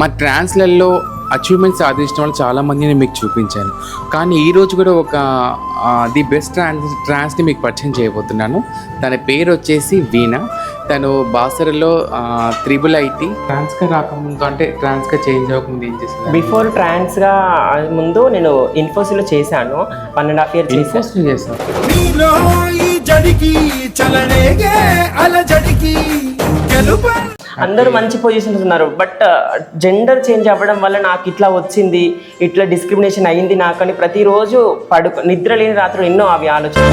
మా ట్రాన్స్లలో అచీవ్మెంట్ సాధించిన వాళ్ళు చాలామందిని మీకు చూపించాను. కానీ ఈ రోజు కూడా ఒక ది బెస్ట్ ట్రాన్స్ ట్రాన్స్ని మీకు పరిచయం చేయబోతున్నాను. తన పేరు వచ్చేసి వీణ. తను బాసరలో త్రిబుల్ ఐటీ. ట్రాన్స్గా రాకముందు అంటే ట్రాన్స్గా చేంజ్ అవ్వకముందు ఏం చేసింది బిఫోర్ ట్రాన్స్గా ముందు నేను ఇన్ఫోసిస్లో చేశాను. వన్ అండ్ హాఫ్ ఇయర్ చేశాను. చలనేగే అలజడికి గెలుప. అందరూ మంచి పొజిషన్స్ ఉన్నారు బట్ జెండర్ చేంజ్ అవ్వడం వల్ల నాకు ఇట్లా వచ్చింది ఇట్లా డిస్క్రిమినేషన్ అయ్యింది నాకు అని ప్రతిరోజు పడుకు నిద్ర లేని రాత్రులు ఎన్నో అవి ఆలోచన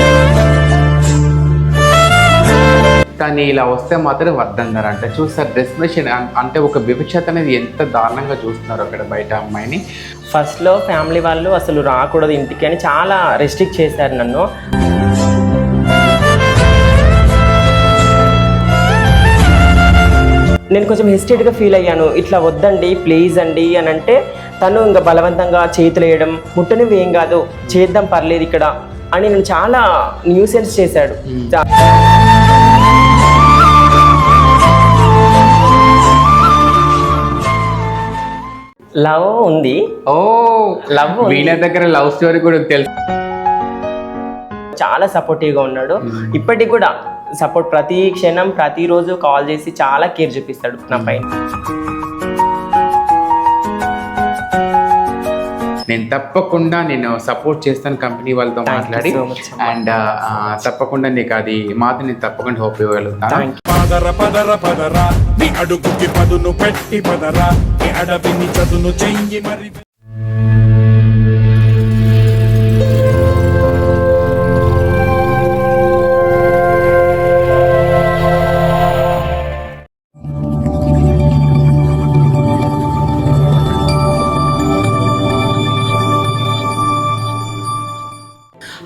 కానీ ఇలా వస్తే మాత్రం వద్దన్నారు అంటే చూస్తారు డెస్టినేషన్ అంటే ఒక వివక్షత అనేది ఎంత దారుణంగా చూస్తున్నారు అక్కడ బయట అమ్మాయిని. ఫస్ట్లో ఫ్యామిలీ వాళ్ళు అసలు రాకూడదు ఇంటికి అని చాలా రెస్ట్రిక్ట్ చేశారు నన్ను. నేను కొంచెం హెసిటేట్గా ఫీల్ అయ్యాను. ఇట్లా వద్దండి ప్లీజ్ అండి అని అంటే తను ఇంకా బలవంతంగా చేతులు వేయడం ముట్టనివి ఏం కాదు చేద్దాం పర్లేదు ఇక్కడ అని నేను చాలా న్యూసెన్స్ చేశాడు. చా- లవ్ ఉంది. ఓ లవ్. వీళ్ళ దగ్గర లవ్ స్టోరీ కూడా తెలుసు. చాలా సపోర్టివ్గా ఉన్నాడు. ఇప్పటికి కూడా సపోర్ట్ ప్రతి క్షణం ప్రతిరోజు కాల్ చేసి చాలా కేర్ చూపిస్తాడు నా పైన. నేను తప్పకుండా నేను సపోర్ట్ చేస్తాను కంపెనీ వాళ్ళతో మాట్లాడి. అండ్ తప్పకుండా నీకు అది మాత్రం నేను తప్పకుండా హోప్ ఇవ్వగలుగుతాను పదర పదర పదరా. నీ అడుగుకి పదును పెట్టి పదరా. నీ అడవిని చదును చెయ్యి మరి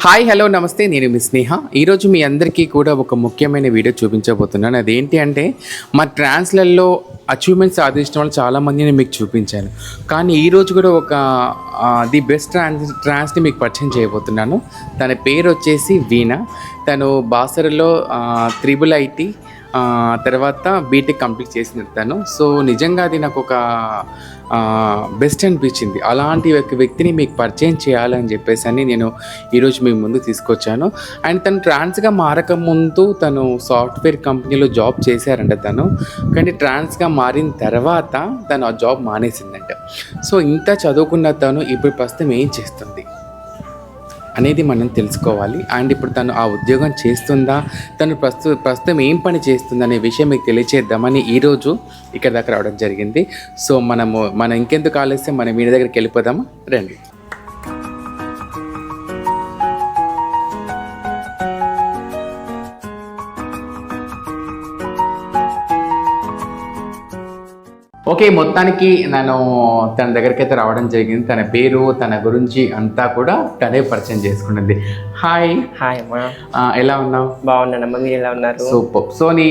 హాయ్ హలో నమస్తే. నేను మీ స్నేహ. ఈరోజు మీ అందరికీ కూడా ఒక ముఖ్యమైన వీడియో చూపించబోతున్నాను. అదేంటి అంటే మా ట్రాన్స్లల్లో అచీవ్మెంట్ సాధించిన వాళ్ళు చాలామందిని మీకు చూపించాను. కానీ ఈరోజు కూడా ఒక ది బెస్ట్ ట్రాన్స్ ట్రాన్స్ని మీకు పరిచయం చేయబోతున్నాను. తన పేరు వచ్చేసి వీణ. తను బాసరలో త్రిబుల్ ఐటీ తర్వాత బీటెక్ కంప్లీట్ చేసిన తను. సో నిజంగా అది నాకు ఒక బెస్ట్ అనిపించింది. అలాంటి ఒక వ్యక్తిని మీకు పరిచయం చేయాలని చెప్పేసి అని నేను ఈరోజు మీ ముందు తీసుకొచ్చాను. అండ్ తను ట్రాన్స్గా మారక ముందు తను సాఫ్ట్వేర్ కంపెనీలో జాబ్ చేశారంట తను. కానీ ట్రాన్స్గా మారిన తర్వాత తను ఆ జాబ్ మానేసిందంట. సో ఇంత చదువుకున్న తను ఇప్పుడు ప్రస్తుతం ఏం చేస్తుంది? అనేది మనం తెలుసుకోవాలి. అండ్ ఇప్పుడు తను ఆ ఉద్యోగం చేస్తుందా? తను ప్రస్తు ప్రస్తుతం ఏం పని చేస్తుంది అనే విషయం మీకు తెలియచేద్దామని ఈరోజు ఇక్కడ దాకా రావడం జరిగింది. సో మనము మనం ఇంకెందుకు ఆలస్యం? మనం మీ దగ్గరికి వెళ్ళిపోదామా? రండి. ఓకే మొత్తానికి నేను తన దగ్గరికి అయితే రావడం జరిగింది. తన పేరు తన గురించి అంతా కూడా తనే పరిచయం చేసుకున్నది హాయ్ హాయ్ అమ్మా. ఎలా ఉన్నావు? బాగున్నానమ్మా మీరు ఎలా ఉన్నారు? సూపర్ సో నీ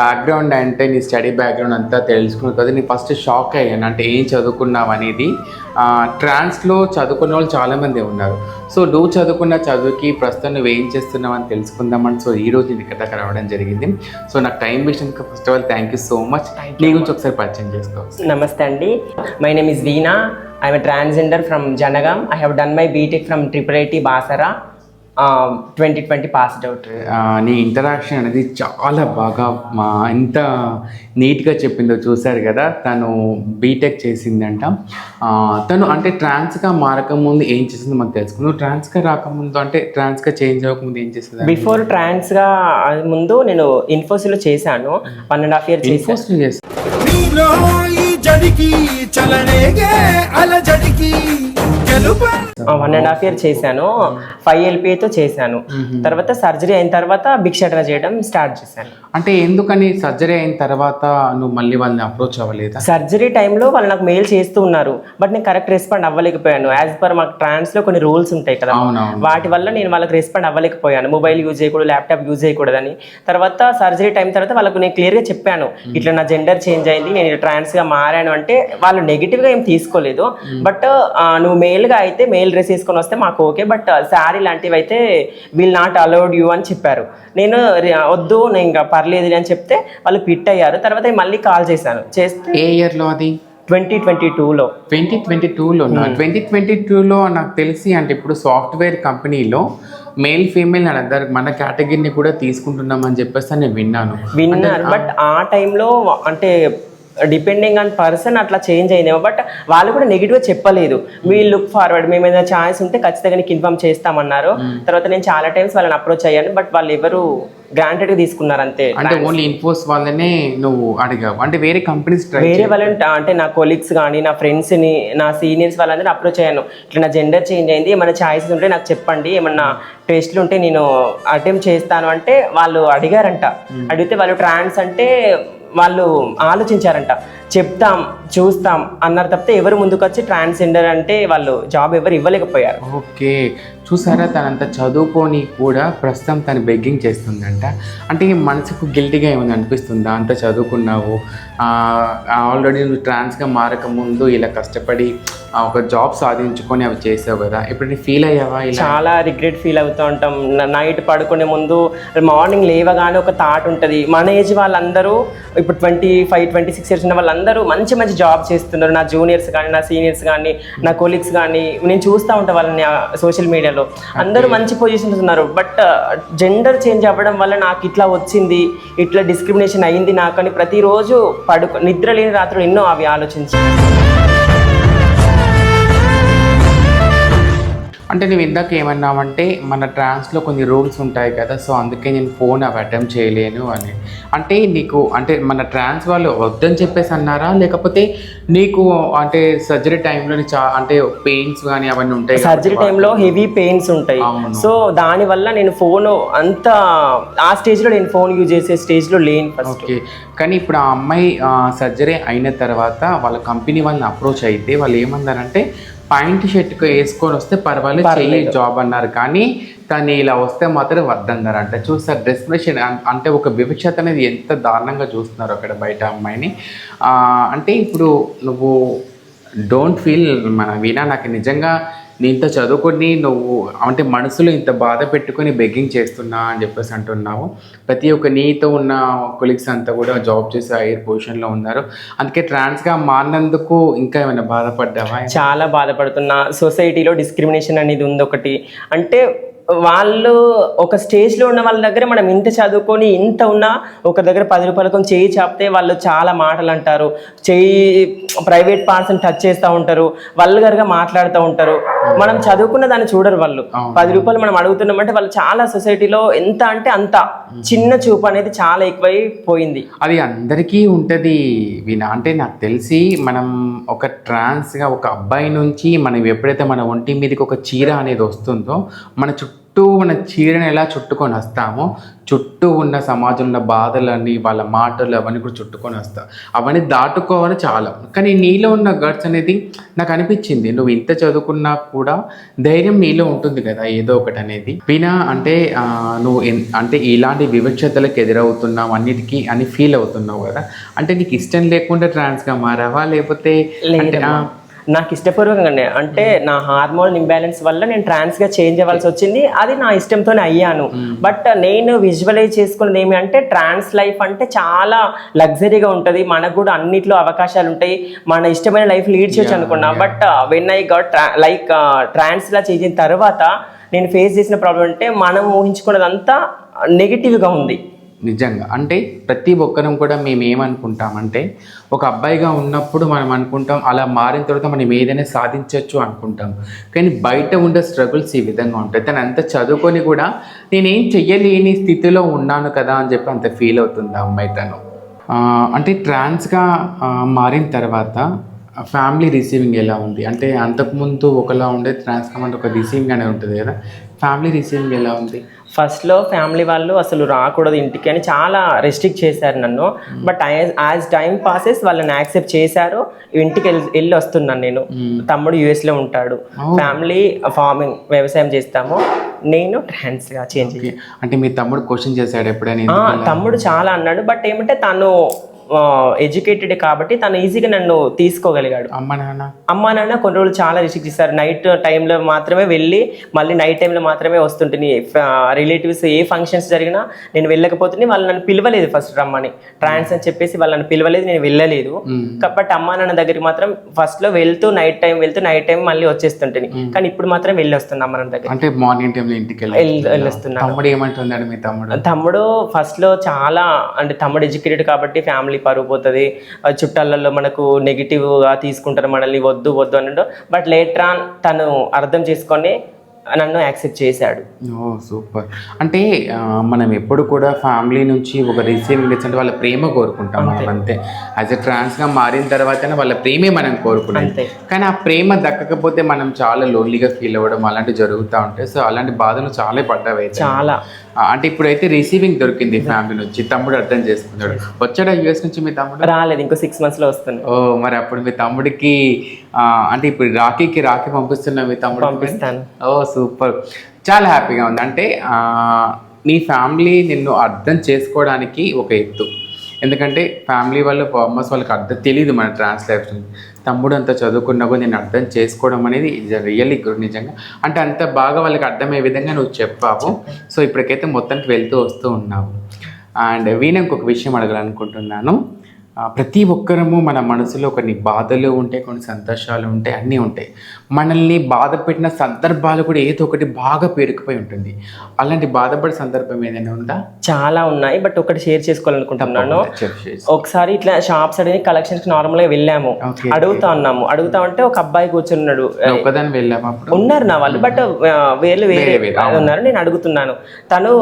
బ్యాక్గ్రౌండ్ అంటే నీ స్టడీ బ్యాక్గ్రౌండ్ అంతా తెలుసుకున్న తర్వాత నీ ఫస్ట్ షాక్ అయ్యాను. అంటే ఏం చదువుకున్నావు అనేది ట్రాన్స్లో చదువుకున్న వాళ్ళు చాలామంది ఉన్నారు. సో నువ్వు చదువుకున్న చదువుకి ప్రస్తుతం నువ్వు ఏం చేస్తున్నావు అని తెలుసుకుందామని సో ఈ రోజు నేను ఇక్కడ దాకా రావడం జరిగింది. సో నాకు time వేసినందుకు first of all thank you so much నీ గురించి ఒకసారి పరిచయం చేసుకో. నమస్తే అండి. My name is Veena I'm transgender from Jangaon I have done my BTech from triple IT Basara twenty twenty passed out నీ ఇంటరాక్షన్ అనేది చాలా బాగా మా ఎంత నీట్గా చెప్పిందో చూశారు కదా తను బీటెక్ చేసిందంట. ఆ, తను అంటే ట్రాన్స్గా మారకముందు ఏం చేసిందో మనకు తెలుసుకుంది. నువ్వు ట్రాన్స్గా రాకముందు అంటే ట్రాన్స్గా చేంజ్ అవ్వకముందు ఏం చేసింది బిఫోర్ ట్రాన్స్గా ముందు నేను ఇన్ఫోసిస్లో చేశాను. వన్ అండ్ హాఫ్ ఇయర్ చేశాను. వన్ అండ్ హాఫ్ ఇయర్ చేశాను. ఫైవ్ ఎల్పిఐతో చేశాను. తర్వాత సర్జరీ అయిన తర్వాత భిక్షాటన చేయడం స్టార్ట్ చేశాను. అంటే ఎందుకని సర్జరీ అయిన తర్వాత నువ్వు మళ్ళీ వాళ్ళని అప్రోచ్ అవ్వలేదా? సర్జరీ టైంలో వాళ్ళు నాకు మెయిల్ చేస్తూ ఉన్నారు. బట్ నేను కరెక్ట్ రెస్పాండ్ అవ్వలేకపోయాను. యాజ్ పర్ మాకు ట్రాన్స్లో కొన్ని రూల్స్ ఉంటాయి కదా. వాటి వల్ల నేను వాళ్ళకి రెస్పాండ్ అవ్వలేకపోయాను. మొబైల్ యూజ్ చేయకూడదు ల్యాప్టాప్ యూజ్ చేయకూడదని. తర్వాత సర్జరీ టైం తర్వాత వాళ్ళకు నేను క్లియర్గా చెప్పాను. ఇట్లా నా జెండర్ చేంజ్ అయింది నేను ఇట్లా ట్రాన్స్గా మారాను అంటే వాళ్ళు నెగిటివ్గా ఏం తీసుకోలేదు. బట్ నువ్వు మేల్గా అయితే మేల్ డ్రెస్ వేసుకొని వస్తే మాకు ఓకే. బట్ శారీ లాంటివి అయితే విల్ నాట్ అలౌడ్ యూ అని చెప్పారు. నేను వద్దు నేను ఇంకా పర్లేదు అని చెప్తే వాళ్ళు పిట్ అయ్యారు. తర్వాత మళ్ళీ కాల్ చేశాను. చేస్తే ఏ ఇయర్లో అది? ట్వంటీ ట్వంటీ టూలో. ట్వంటీ ట్వంటీ టూలో ట్వంటీ ట్వంటీ టూలో నాకు తెలిసి అంటే ఇప్పుడు సాఫ్ట్వేర్ కంపెనీలో మేల్ ఫీమేల్ అని అందరు మన కేటగిరీని కూడా తీసుకుంటున్నామని చెప్పేసి నేను విన్నాను. విన్నారు బట్ ఆ టైంలో అంటే డిపెండింగ్ ఆన్ పర్సన్ అట్లా చేంజ్ అయిందేమో బట్ వాళ్ళు కూడా నెగిటివ్గా చెప్పలేదు. వీ లుక్ ఫార్వర్డ్ మేము ఏదైనా ఛాన్స్ ఉంటే ఖచ్చితంగా నీకు ఇన్ఫామ్ చేస్తామన్నారు. తర్వాత నేను చాలా టైమ్స్ వాళ్ళని అప్రోచ్ అయ్యాను బట్ వాళ్ళు ఎవరు గ్రాంటెడ్గా తీసుకున్నారు అంతే. అంటే ఓన్లీ ఇన్ఫోస్ వాళ్ళనే నువ్వు అడిగావు. అంటే వేరే కంపెనీస్ వేరే వాళ్ళని అంటే నా కొలీగ్స్ కానీ నా ఫ్రెండ్స్ని నా సీనియర్స్ వాళ్ళందరినీ అప్రోచ్ అయ్యాను. ఇట్లా నా జెండర్ చేంజ్ అయింది ఏమైనా ఛాయిసెస్ ఉంటే నాకు చెప్పండి ఏమన్నా టెస్ట్లు ఉంటే నేను అటెంప్ట్ చేస్తాను అంటే వాళ్ళు అడిగారంట. అడిగితే వాళ్ళు ట్రాన్స్ అంటే వాళ్ళు ఆలోచించారంట. చెప్తాం. చూస్తాం అన్నారు తప్పితే ఎవరు ముందుకు వచ్చి ట్రాన్స్జెండర్ అంటే వాళ్ళు జాబ్ ఎవరు ఇవ్వలేకపోయారు. ఓకే. చూసారా తనంత చదువుకొని కూడా ప్రస్తుతం తను బెగ్గింగ్ చేస్తుందంట. అంటే మనసుకు గిల్టీగా ఏమైనా అనిపిస్తుందా? అంత చదువుకున్నావు. ఆల్రెడీ నువ్వు ట్రాన్స్గా మారక ముందు ఇలా కష్టపడి ఒక జాబ్ సాధించుకొని అవి చేసావు కదా. ఇప్పుడు ఫీల్ అయ్యావా చాలా రిగ్రెట్ ఫీల్ అవుతూ ఉంటాం. నైట్ పడుకునే ముందు మార్నింగ్ లేవగానే ఒక థాట్ ఉంటుంది. మన ఏజ్ వాళ్ళందరూ ఇప్పుడు twenty five twenty six years ఉన్న వాళ్ళందరూ మంచి మంచి జాబ్ చేస్తున్నారు నా జూనియర్స్ కానీ నా సీనియర్స్ కానీ నా కొలీగ్స్ కానీ నేను చూస్తూ ఉంటాను వాళ్ళని సోషల్ మీడియాలో. అందరూ మంచి పొజిషన్స్ ఉన్నారు బట్ జెండర్ చేంజ్ అవ్వడం వల్ల నాకు ఇట్లా వచ్చింది ఇట్లా డిస్క్రిమినేషన్ అయ్యింది నాకు అని ప్రతిరోజు పడుకు నిద్ర లేని రాత్రులు ఎన్నో అవి ఆలోచించి అంటే నువ్వు ఇందాక ఏమన్నావంటే మన ట్రాన్స్లో కొన్ని రూల్స్ ఉంటాయి కదా సో అందుకే నేను ఫోన్ అవి అటెంప్ట్ చేయలేను అని. అంటే నీకు అంటే మన ట్రాన్స్ వాళ్ళు వద్దని చెప్పేసి అన్నారా? లేకపోతే నీకు అంటే సర్జరీ టైంలో చా అంటే పెయిన్స్ కానీ అవన్నీ ఉంటాయి సర్జరీ టైంలో హెవీ పెయిన్స్ ఉంటాయి. సో దానివల్ల నేను ఫోన్ అంత ఆ స్టేజ్లో నేను ఫోన్ యూజ్ చేసే స్టేజ్లో లేను ఓకే. కానీ ఇప్పుడు ఆ అమ్మాయి సర్జరీ అయిన తర్వాత వాళ్ళ కంపెనీ వాళ్ళని అప్రోచ్ అయితే వాళ్ళు ఏమన్నారంటే పాయింట్ షర్ట్కి వేసుకొని వస్తే పర్వాలేదు చెయ్యి జాబ్ అన్నారు. కానీ తను ఇలా వస్తే మాత్రం వద్దన్నారు అంటే చూస్తారు డెస్పిరేషన్ అంటే ఒక వివక్షత అనేది ఎంత దారుణంగా చూస్తున్నారు అక్కడ బయట అమ్మాయిని. అంటే ఇప్పుడు నువ్వు డోంట్ ఫీల్ మన వీణా నాకు నిజంగా నీ ఇంత చదువుకొని నువ్వు అంటే మనసులో ఇంత బాధ పెట్టుకొని బెగ్గింగ్ చేస్తున్నా అని చెప్పేసి అంటున్నావు. ప్రతి ఒక్క నీతో ఉన్న కొలీగ్స్ అంతా కూడా జాబ్ చేసే హైయర్ పొజిషన్లో ఉన్నారు. అందుకే ట్రాన్స్గా మారినందుకు ఇంకా ఏమైనా బాధపడ్డావా? చాలా బాధపడుతున్నా. సొసైటీలో డిస్క్రిమినేషన్ అనేది ఉంది ఒకటి. అంటే వాళ్ళు ఒక స్టేజ్లో ఉన్న వాళ్ళ దగ్గర మనం ఇంత చదువుకొని ఇంత ఉన్నా ఒక దగ్గర పది రూపాయలకు చేయి చాపితే వాళ్ళు చాలా మాటలు అంటారు. చేయి ప్రైవేట్ పార్ట్స్ని టచ్ చేస్తూ ఉంటారు. వల్గర్గా మాట్లాడుతూ ఉంటారు. మనం చదువుకున్న దాన్ని చూడరు వాళ్ళు. పది రూపాయలు మనం అడుగుతున్నామంటే వాళ్ళు చాలా సొసైటీలో ఎంత అంటే అంత. చిన్న చూపు అనేది చాలా ఎక్కువైపోయింది. అది అందరికీ ఉంటుంది వినా అంటే నాకు తెలిసి మనం ఒక ట్రాన్స్గా ఒక అబ్బాయి నుంచి మనం ఎప్పుడైతే మన ఒంటి మీదకి ఒక చీర అనేది వస్తుందో మన చుట్టూ చుట్టూ మన చీరను ఎలా చుట్టుకొని వస్తామో చుట్టూ ఉన్న సమాజంలో బాధలన్నీ వాళ్ళ మాటలు అవన్నీ కూడా చుట్టుకొని వస్తాం. అవన్నీ దాటుకోవాలి చాలా. కానీ నీలో ఉన్న గట్స్ అనేది నాకు అనిపించింది. నువ్వు ఇంత చదువుకున్నా కూడా ధైర్యం నీలో ఉంటుంది కదా ఏదో ఒకటి అనేది. వినా అంటే నువ్వు ఎన్- అంటే ఇలాంటి వివక్షతలకు ఎదురవుతున్నావు అన్నిటికీ అని ఫీల్ అవుతున్నావు కదా. అంటే నీకు ఇష్టం లేకుండా ట్రాన్స్గా మారావా? లేకపోతే అంటే నాకు ఇష్టపూర్వకంగానే. అంటే నా హార్మోన్ ఇంబ్యాలెన్స్ వల్ల నేను ట్రాన్స్గా చేంజ్ అవ్వాల్సి వచ్చింది. అది నా ఇష్టంతోనే అయ్యాను. బట్ నేను విజువలైజ్ చేసుకున్నది ఏమి అంటే ట్రాన్స్ లైఫ్ అంటే చాలా లగ్జరీగా ఉంటుంది. మనకు కూడా అన్నిట్లో అవకాశాలు ఉంటాయి. మన ఇష్టమైన లైఫ్ లీడ్ చేయొచ్చు అనుకున్నా. But when I got like trans లా చేసిన తర్వాత నేను ఫేస్ చేసిన ప్రాబ్లం అంటే మనం ఊహించుకున్నదంతా నెగిటివ్గా ఉంది. నిజంగా. అంటే ప్రతి ఒక్కరం కూడా మేము ఏమనుకుంటామంటే ఒక అబ్బాయిగా ఉన్నప్పుడు మనం అనుకుంటాం అలా మారిన తర్వాత మనం ఏదైనా సాధించవచ్చు అనుకుంటాం. కానీ బయట ఉండే స్ట్రగుల్స్ ఈ విధంగా ఉంటాయి. తను అంత చదువుకొని కూడా నేనేం చెయ్యలేని స్థితిలో ఉన్నాను కదా అని చెప్పి అంత ఫీల్ అవుతుంది ఆ అమ్మాయి తను. అంటే ట్రాన్స్గా మారిన తర్వాత ఫ్యామిలీ రిసీవింగ్ ఎలా ఉంది? అంటే అంతకుముందు ఒకలా ఉండే ట్రాన్స్ఫార్మర్ ఒక రిసీవింగ్ అనేది ఉంటుంది కదా. ఫ్యామిలీ రిసీవింగ్ ఎలా ఉంది? ఫస్ట్లో ఫ్యామిలీ వాళ్ళు అసలు రాకూడదు ఇంటికి అని చాలా రెస్ట్రిక్ట్ చేశారు నన్ను. బట్ యాజ్ టైం పాసెస్ వాళ్ళని యాక్సెప్ట్ చేశారు. ఇంటికి వెళ్ళి వెళ్ళి వస్తున్నాను నేను. తమ్ముడు యుఎస్లో ఉంటాడు. ఫ్యామిలీ ఫార్మింగ్ వ్యవసాయం చేస్తాము. నేను ట్రాన్స్గా చేంజ్. అంటే మీ తమ్ముడు క్వశ్చన్ చేశాడు ఎప్పుడైనా? తమ్ముడు చాలా అన్నాడు. బట్ ఏమంటే తను ఎడ్యుకేటెడ్ కాబట్టి తను ఈజీగా నన్ను తీసుకోగలిగాడు. అమ్మ నాన్న. అమ్మా నాన్న కొన్ని రోజులు చాలా రిస్ట్రిక్ట్ ఇస్తారు నైట్ టైంలో మాత్రమే వెళ్ళి మళ్ళీ నైట్ టైంలో మాత్రమే వస్తుంటుంది రిలేటివ్స్ ఏ ఫంక్షన్స్ జరిగినా నేను వెళ్ళకపోతే వాళ్ళు నన్ను పిలవలేదు ఫస్ట్ రమ్మని. ట్రాన్స్ అని చెప్పేసి వాళ్ళు నన్ను పిలవలేదు నేను వెళ్ళలేదు. కాబట్టి అమ్మా నాన్న దగ్గరికి మాత్రం ఫస్ట్లో వెళ్తూ నైట్ టైం వెళ్తూ నైట్ టైం మళ్ళీ వచ్చేస్తుంటుంది కానీ ఇప్పుడు మాత్రం వెళ్ళి వస్తుంది అమ్మ నాన్న దగ్గర అంటే మార్నింగ్ టైంలో ఇంటికి వెళ్ళి వెళ్ళి వెళ్ళొస్తున్నాను తమ్ముడు ఏమంటున్నాడు మీ తమ్ముడు? తమ్ముడు ఫస్ట్లో చాలా అంటే తమ్ముడు ఎడ్యుకేటెడ్ కాబట్టి ఫ్యామిలీ పరుగు పోతుంది చుట్టాలలో మనకు నెగిటివ్గా తీసుకుంటారు మనల్ని వద్దు వద్దు అన్నట్టు బట్ లేటర్ ఆన్ తను అర్థం చేసుకొని నన్ను యాక్సెప్ట్ చేశాడు. ఓ సూపర్. అంటే మనం ఎప్పుడు కూడా ఫ్యామిలీ నుంచి ఒక రిసీవింగ్ అంటే వాళ్ళ ప్రేమ కోరుకుంటాం మనం అంతే. యాజ్ ఎ ట్రాన్స్గా మారిన తర్వాతనే వాళ్ళ ప్రేమే మనం అంతే. కానీ ఆ ప్రేమ దక్కకపోతే మనం చాలా లోన్లీగా ఫీల్ అవ్వడం అలాంటివి జరుగుతూ ఉంటాయి సో అలాంటి బాధలు చాలా పడ్డావి అయితే చాలా అంటే ఇప్పుడైతే రిసీవింగ్ దొరికింది ఫ్యామిలీ నుంచి. తమ్ముడు అర్థం చేసుకున్నాడు. వచ్చాడా యూఎస్ నుంచి మీ తమ్ముడు? రాలేదు ఇంకో సిక్స్ మంత్స్లో వస్తుంది ఓ మరి అప్పుడు మీ తమ్ముడికి అంటే ఇప్పుడు రాఖీకి రాఖీ పంపిస్తున్నా మీ తమ్ముడు పంపిస్తాను. ఓ సూపర్. చాలా హ్యాపీగా ఉంది. అంటే నీ ఫ్యామిలీ నిన్ను అర్థం చేసుకోవడానికి ఒక ఎత్తు. ఎందుకంటే ఫ్యామిలీ వాళ్ళు ఫార్మర్స్ వాళ్ళకి అర్థం తెలియదు మన ట్రాన్స్లేషన్. తమ్ముడు అంత చదువుకున్నా కూడా నేను అర్థం చేసుకోవడం అనేది రియల్లీ గుడ్ నిజంగా. అంటే అంత బాగా వాళ్ళకి అర్థమయ్యే విధంగా నువ్వు చెప్పావు. సో ఇప్పటికైతే మొత్తానికి వెళ్తూ వస్తూ ఉన్నావు. అండ్ వీణ ఇంకొక విషయం అడగాలనుకుంటున్నాను. ప్రతి ఒక్కరము మన మనసులో కొన్ని బాధలు ఉంటాయి కొన్ని సంతోషాలు ఉంటాయి అన్నీ ఉంటాయి. మనల్ని బాధ పెట్టిన సందర్భాలు కూడా ఏదో ఒకటి బాగా పేరుకుపోయి ఉంటుంది. అలాంటి బాధపడే సందర్భం ఏదైనా ఉందా? చాలా ఉన్నాయి బట్ ఒకటి షేర్ చేసుకోవాలనుకుంటున్నాను. ఒకసారి ఇట్లా షాప్స్ అడిగి కలెక్షన్స్ నార్మల్గా వెళ్ళాము అడుగుతా ఉన్నాము అడుగుతా ఉంటే ఒక అబ్బాయి కూర్చున్నాడు. ఒకదాని వెళ్ళాము ఉన్నారు నా వాళ్ళు బట్ వేలు వేరే. ఉన్నారు. నేను అడుగుతున్నాను. తను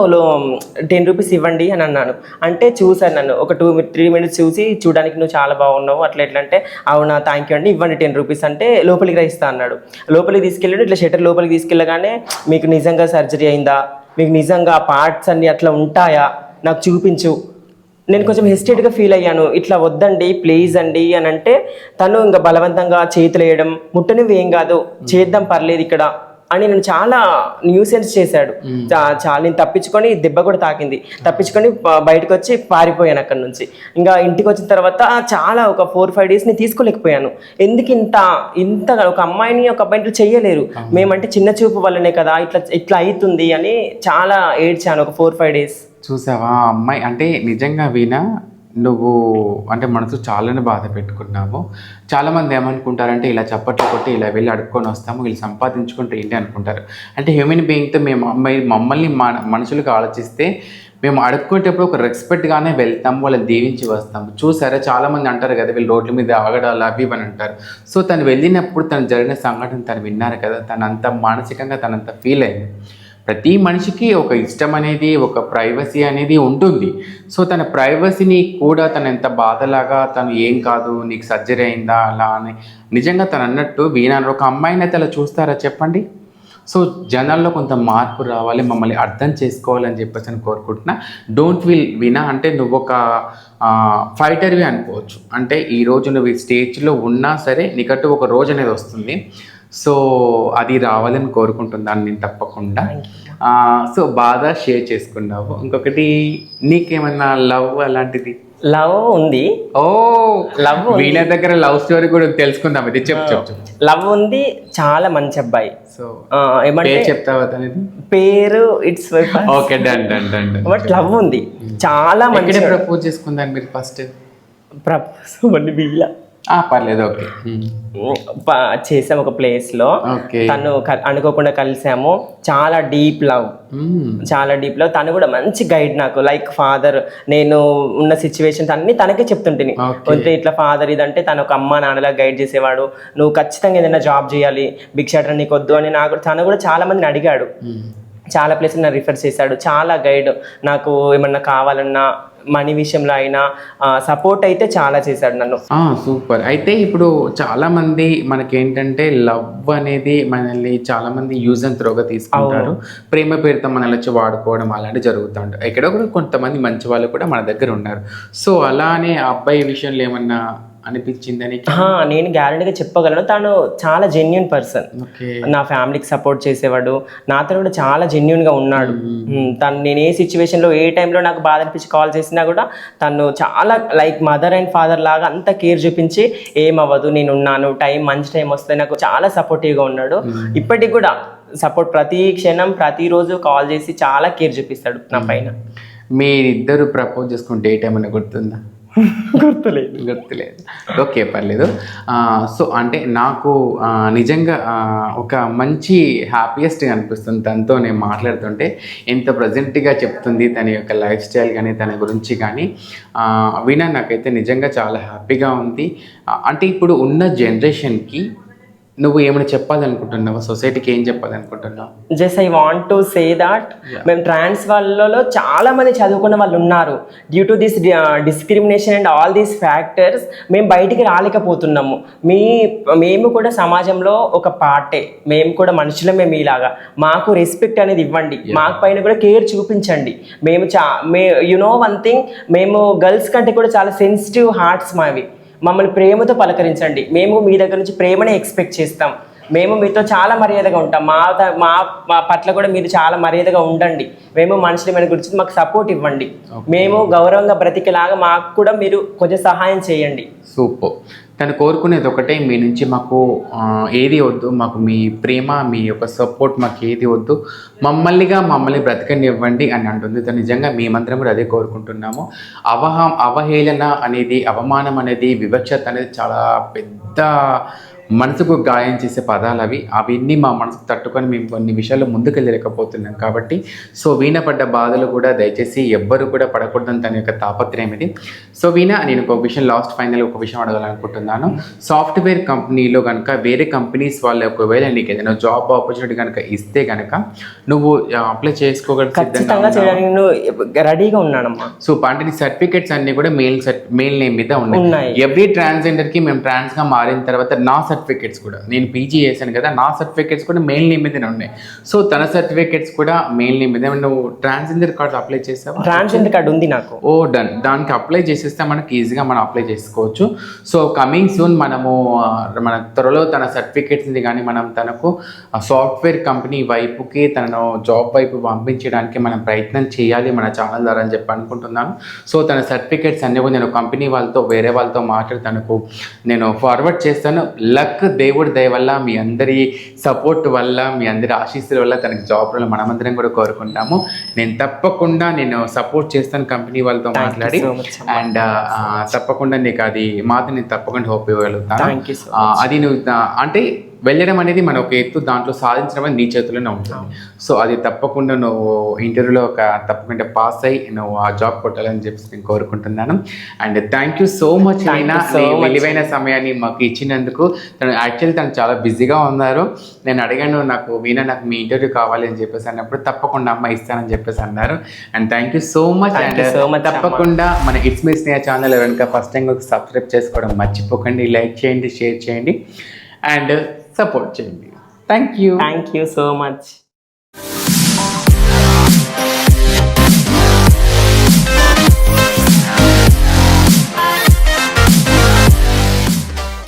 టెన్ రూపీస్ ఇవ్వండి అని అన్నాను. అంటే చూసాను నన్ను. ఒక టూ త్రీ మినిట్స్ చూసి చూడడానికి నువ్వు చాలా బాగున్నావు. అట్లా ఎట్లా అంటే అవునా థ్యాంక్ యూ అండి. ఇవ్వండి టెన్ రూపీస్ అంటే లోపలికి రా ఇస్తా అన్నాడు. లోపలికి తీసుకెళ్ళాడు. ఇట్లా షటర్ లోపలికి తీసుకెళ్ళగానే మీకు నిజంగా సర్జరీ అయిందా? మీకు నిజంగా పార్ట్స్ అన్ని అట్లా ఉంటాయా? నాకు చూపించు. నేను కొంచెం హెస్టేట్గా ఫీల్ అయ్యాను. ఇట్లా వద్దండి ప్లీజ్ అండి అని అంటే తను ఇంకా బలవంతంగా చేతులు వేయడం ముట్టనివి ఏం కాదు. చేద్దాం పర్లేదు ఇక్కడ. అని నేను చాలా న్యూసెన్స్ చేశాడు. చాలా నేను తప్పించుకొని దెబ్బ కూడా తాకింది. తప్పించుకొని బయటకు వచ్చి పారిపోయాను అక్కడ నుంచి. ఇంకా ఇంటికి వచ్చిన తర్వాత చాలా ఒక ఫోర్ ఫైవ్ డేస్ని తీసుకోలేకపోయాను. ఎందుకు ఇంత ఇంత ఒక అమ్మాయిని ఒక అబ్బాయిని ఇట్లా చెయ్యలేరు మేమంటే చిన్న చూపు వల్లనే కదా ఇట్లా ఇట్లా అవుతుంది అని చాలా ఏడ్చాను ఒక ఫోర్ ఫైవ్ డేస్ చూసావా? అమ్మాయి అంటే నిజంగా వీణ నువ్వు అంటే మనసు చాలానే బాధ పెట్టుకున్నాము. చాలామంది ఏమనుకుంటారంటే ఇలా చప్పట్లు కొట్టి ఇలా వెళ్ళి అడుక్కొని వస్తాము వీళ్ళు సంపాదించుకుంటే ఏంటి? అనుకుంటారు. అంటే హ్యూమన్ బీయింగ్తో మేము అమ్మాయి మమ్మల్ని మన మనుషులకు ఆలోచిస్తే మేము అడుక్కునేటప్పుడు ఒక రెస్పెక్ట్గానే వెళ్తాము వాళ్ళని దీవించి వస్తాము. చూసారా? చాలామంది అంటారు కదా వీళ్ళు రోడ్ల మీద ఆగడాలు అవి అని అంటారు. సో తను వెళ్ళినప్పుడు తను జరిగిన సంఘటన తను విన్నారు కదా తనంత మానసికంగా తనంత ఫీల్ అయింది. ప్రతి మనిషికి ఒక ఇష్టం అనేది ఒక ప్రైవసీ అనేది ఉంటుంది. సో తన ప్రైవసీని కూడా తను ఎంత బాధలాగా తను ఏం కాదు నీకు సర్జరీ అయిందా అలా అని నిజంగా తను అన్నట్టు వీణాను ఒక అమ్మాయిని అయితే అలా చూస్తారా చెప్పండి? సో జనాల్లో కొంత మార్పు రావాలి మమ్మల్ని అర్థం చేసుకోవాలని చెప్పేసి నేను కోరుకుంటున్నా. డోంట్ విల్ వినా అంటే నువ్వు ఒక ఫైటర్వి అనుకోవచ్చు. అంటే ఈ రోజు నువ్వు ఈ స్టేజ్లో ఉన్నా సరే నీకంటూ ఒక రోజు అనేది వస్తుంది. సో అది రావాలని కోరుకుంటున్నాను నేను తప్పకుండా. సో బాధ షేర్ చేసుకున్నావు. ఇంకొకటి నీకేమన్నా లవ్ అలాంటిది? లవ్ ఉంది. ఓ లవ్ వీణ దగ్గర లవ్ స్టోరీ కూడా తెలుసుకుందాం ఇది. చెప్పు చెప్పు లవ్ ఉంది. చాలా మంచి అబ్బాయి. సో ఏమంటే చెప్తావా పేరు it's okay done done done but love ఉంది. చాలా మంచి ప్రపోజ్ చేసుకుందాం మీరు ఫస్ట్ ప్రపోజ్ మళ్ళీ వీళ్ళ. పర్లేదు ఓకే. చేసాం ఒక ప్లేస్లో తను అనుకోకుండా కలిసాము. చాలా డీప్ లవ్. చాలా డీప్ లవ్. తను కూడా మంచి గైడ్ నాకు. లైక్ ఫాదర్ నేను ఉన్న సిచ్యువేషన్స్ అన్ని తనకే చెప్తుంటిని. కొంటే ఇట్లా ఫాదర్ ఇదంటే తను ఒక అమ్మ నాన్నలా గైడ్ చేసేవాడు. నువ్వు ఖచ్చితంగా ఏదైనా జాబ్ చేయాలి. భిక్షాటన నీకు వద్దు అని నాకు తను కూడా చాలా మందిని అడిగాడు. చాలా ప్లేస్ నా రిఫర్ చేశాడు. చాలా గైడ్ నాకు ఏమన్నా కావాలన్నా మనీ విషయంలో అయినా సపోర్ట్ అయితే చాలా చేశాడు నన్ను. సూపర్. అయితే ఇప్పుడు చాలా మంది మనకేంటంటే లవ్ అనేది మనల్ని చాలా మంది యూజ్ అండ్ త్రోగా తీసుకుంటారు. ప్రేమ పేరుతో మనల్ని వచ్చి వాడుకోవడం అలాంటివి జరుగుతూ ఉంటాయి. ఎక్కడో కూడా కొంతమంది మంచి వాళ్ళు కూడా మన దగ్గర ఉన్నారు. సో అలానే అబ్బాయి విషయంలో ఏమన్నా అనిపించిందని నేను గ్యారంటీగా చెప్పగలను. తను చాలా జెన్యున్ పర్సన్ నా ఫ్యామిలీకి సపోర్ట్ చేసేవాడు. నాతో కూడా చాలా జెన్యున్గా ఉన్నాడు. తను నేను ఏ సిచ్యువేషన్లో ఏ టైంలో నాకు బాధ అనిపించి కాల్ చేసినా కూడా తను చాలా లైక్ మదర్ అండ్ ఫాదర్ లాగా అంత కేర్ చూపించి ఏమవ్వదు నేను ఉన్నాను టైం మంచి టైం వస్తే నాకు చాలా సపోర్టివ్గా ఉన్నాడు. ఇప్పటికి కూడా సపోర్ట్ ప్రతి క్షణం ప్రతిరోజు కాల్ చేసి చాలా కేర్ చూపిస్తాడు నా పైన. మీరిద్దరు ప్రపోజ్ చేసుకున్న డేట్ ఏమైనా గుర్తుందా? గుర్తులేదు. గుర్తులేదు. ఓకే పర్లేదు. సో అంటే నాకు నిజంగా ఒక మంచి హ్యాపీయెస్ట్ అనిపిస్తుంది తనతో నేను మాట్లాడుతుంటే. ఎంత ప్రజెంట్గా చెప్తుంది తన యొక్క లైఫ్ స్టైల్ కానీ తన గురించి కానీ వినా నాకైతే నిజంగా చాలా హ్యాపీగా ఉంది. అంటే ఇప్పుడు ఉన్న జనరేషన్కి నువ్వు ఏమైనా చెప్పాలనుకుంటున్నావా? సొసైటీకి ఏం చెప్పాలనుకుంటున్నావు? Just I want to say that మేము ట్రాన్స్ వాళ్ళలో చాలా మంది చదువుకున్న వాళ్ళు ఉన్నారు. Due to this discrimination and all these factors మేము బయటికి రాలేకపోతున్నాము. మీ మేము కూడా సమాజంలో ఒక పార్టే. మేము కూడా మనుషులమే మీలాగా. మాకు రెస్పెక్ట్ అనేది ఇవ్వండి. మాకు పైన కూడా కేర్ చూపించండి. మేము చా మే యు నో వన్ థింగ్ మేము గర్ల్స్ కంటే కూడా చాలా సెన్సిటివ్ హార్ట్స్ మావి. మమ్మల్ని ప్రేమతో పలకరించండి. మేము మీ దగ్గర నుంచి ప్రేమనే ఎక్స్పెక్ట్ చేస్తాం. మేము మీతో చాలా మర్యాదగా ఉంటాం. మా మా మా పట్ల కూడా మీరు చాలా మర్యాదగా ఉండండి. మేము మనుషులమైన గురించి మాకు సపోర్ట్ ఇవ్వండి. మేము గౌరవంగా బ్రతికేలాగా మాకు కూడా మీరు కొంచెం సహాయం చేయండి. సూపర్ తను కోరుకునేది ఒకటే మీ నుంచి మాకు ఏది వద్దు మాకు మీ ప్రేమ మీ యొక్క సపోర్ట్ మాకు ఏది వద్దు మమ్మల్నిగా మమ్మల్ని బ్రతకనివ్వండి అని అంటుంది. తను నిజంగా మేమందరం కూడా అదే కోరుకుంటున్నాము. అవహ అవహేళన అనేది అవమానం అనేది వివక్షత అనేది చాలా పెద్ద మనసుకు గాయం చేసే పదాలు అవి. అవన్నీ మా మనసుకు తట్టుకొని మేము కొన్ని విషయాల్లో ముందుకెళ్ళలేకపోతున్నాం కాబట్టి సో వీణ పడ్డ బాధలు కూడా దయచేసి ఎవ్వరు కూడా పడకూడదని తన యొక్క తాపత్రయం ఇది. సో వీణ నేను ఒక విషయం లాస్ట్ ఫైనల్ ఒక విషయం అడగాలనుకుంటున్నాను. సాఫ్ట్వేర్ కంపెనీలో కనుక వేరే కంపెనీస్ వాళ్ళు ఒకవేళ నీకు ఏదైనా జాబ్ ఆపర్చునిటీ కనుక ఇస్తే కనుక నువ్వు అప్లై చేసుకోగల సిద్ధంగా ఖచ్చితంగా ఉన్నావా? చేయడానికి నేను రెడీగా ఉన్నానమ్మా. సో అంటే నీ సర్టిఫికేట్స్ అన్ని కూడా మెయిల్ మెయిల్ నేమ్ మీద ఉన్నాయి. ఉన్నాయి. ఎవ్రీ ట్రాన్స్జెండర్కి మేము ట్రాన్స్గా మారిన తర్వాత నా సర్టిఫికేట్స్ కూడా. నేను పీజీ చేశాను కదా నా సర్టిఫికేట్స్ కూడా మెయిల్ నేమ్ మీదనే ఉన్నాయి. సో తన సర్టిఫికేట్స్ కూడా మెయిల్ నేమ్ మీద నువ్వు ట్రాన్స్జెండర్ కార్డ్ అప్లై చేసావా? ట్రాన్స్జెండర్ కార్డు ఉంది నాకు. ఓ డన్ దానికి అప్లై చేసేస్తే మనకి ఈజీగా మనం అప్లై చేసుకోవచ్చు. సో కమింగ్ సూన్ మనము మన త్వరలో తన సర్టిఫికేట్స్ కానీ మనం తనకు సాఫ్ట్వేర్ కంపెనీ వైపుకి తనను జాబ్ వైపు పంపించడానికి మనం ప్రయత్నం చేయాలి మన ఛానల్ ద్వారా అని చెప్పి అనుకుంటున్నాను. సో తన సర్టిఫికేట్స్ అన్ని కూడా నేను కంపెనీ వాళ్ళతో వేరే వాళ్ళతో మాట్లాడి తనకు నేను ఫార్వర్డ్ చేస్తాను. లక్ దేవుడి దయ వల్ల మీ అందరి సపోర్ట్ వల్ల మీ అందరి ఆశీస్సుల వల్ల తనకి జాబ్ మనమందరం కూడా కోరుకుంటాము. నేను తప్పకుండా నేను సపోర్ట్ చేస్తాను కంపెనీ వాళ్ళతో మాట్లాడి. అండ్ తప్పకుండా నీకు అది మాత్రం నేను తప్పకుండా హోప్ ఇవ్వగలుగుతాను. అది నువ్వు అంటే వెళ్ళడం అనేది మన ఒక ఎత్తు దాంట్లో సాధించడం అనేది నీ చేతిలోనే ఉంటుంది. సో అది తప్పకుండా నువ్వు ఇంటర్వ్యూలో ఒక తప్పకుండా పాస్ అయ్యి నువ్వు ఆ జాబ్ కొట్టాలని చెప్పి నేను కోరుకుంటున్నాను. And thank you so much అయినా. విలువైన సమయాన్ని మాకు ఇచ్చినందుకు తను యాక్చువల్లీ తను చాలా బిజీగా ఉన్నారు. నేను అడిగాను నాకు వీణ నాకు మీ ఇంటర్వ్యూ కావాలి అని చెప్పేసి అన్నప్పుడు తప్పకుండా అమ్మ ఇస్తానని చెప్పేసి అన్నారు. And thank you so much and తప్పకుండా మన ఇట్స్ మీ స్నేహ ఛానల్ కనుక ఫస్ట్ టైం సబ్స్క్రైబ్ చేసుకోవడం మర్చిపోకండి. లైక్ చేయండి షేర్ చేయండి. అండ్ సపోర్ట్ చేయండి thank you thank you so much